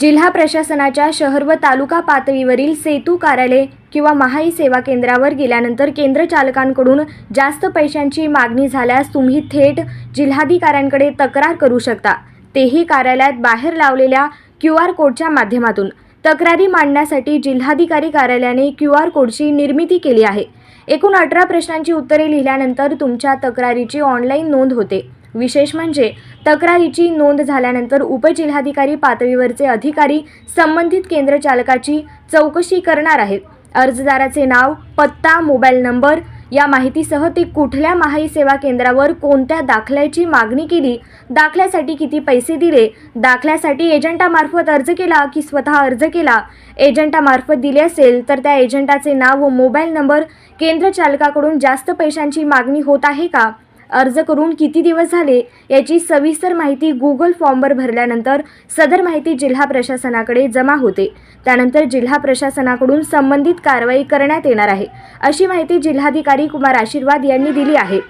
जिल्हा प्रशासनाच्या शहर व तालुका पातळीवरील सेतू कार्यालय किंवा महाई सेवा केंद्रावर गेल्यानंतर केंद्र चालकांकडून जास्त पैशांची मागणी झाल्यास तुम्ही थेट जिल्हाधिकाऱ्यांकडे तक्रार करू शकता. तेही कार्यालयात बाहेर लावलेल्या क्यू आर कोडच्या माध्यमातून. तक्रारी मांडण्यासाठी जिल्हाधिकारी कार्यालयाने क्यू आर कोडची निर्मिती केली आहे. एकूण अठरा प्रश्नांची उत्तरे लिहिल्यानंतर तुमच्या तक्रारीची ऑनलाईन नोंद होते. विशेष म्हणजे तक्रारीची नोंद झाल्यानंतर उपजिल्हाधिकारी पातळीवरचे अधिकारी संबंधित केंद्र चालकाची चौकशी करणार आहेत. अर्जदाराचे नाव पत्ता मोबाईल नंबर या माहितीसह ते कुठल्या महाई सेवा केंद्रावर कोणत्या दाखल्याची मागणी केली दाखल्यासाठी किती पैसे दिले दाखल्यासाठी एजंटामार्फत अर्ज केला की स्वतः अर्ज केला? एजंटामार्फत दिले असेल तर त्या एजंटाचे नाव व मोबाईल नंबर केंद्र चालकाकडून जास्त पैशांची मागणी होत आहे का? अर्ज करून किती दिवस झाले याची सविस्तर माहिती गुगल फॉर्मवर भरल्यानंतर सदर माहिती जिल्हा प्रशासनाकडे जमा होते. त्यानंतर जिल्हा प्रशासनाकडून संबंधित कारवाई करण्यात येणार आहे अशी माहिती जिल्हाधिकारी कुमार आशीर्वाद यांनी दिली आहे.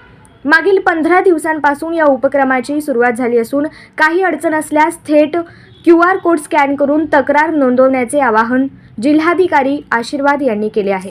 मागील पंधरा दिवसांपासून या उपक्रमाची सुरुवात झाली असून काही अडचण असल्यास थेट क्यू आर कोड स्कॅन करून तक्रार नोंदवण्याचे आवाहन जिल्हाधिकारी आशीर्वाद यांनी केले आहे.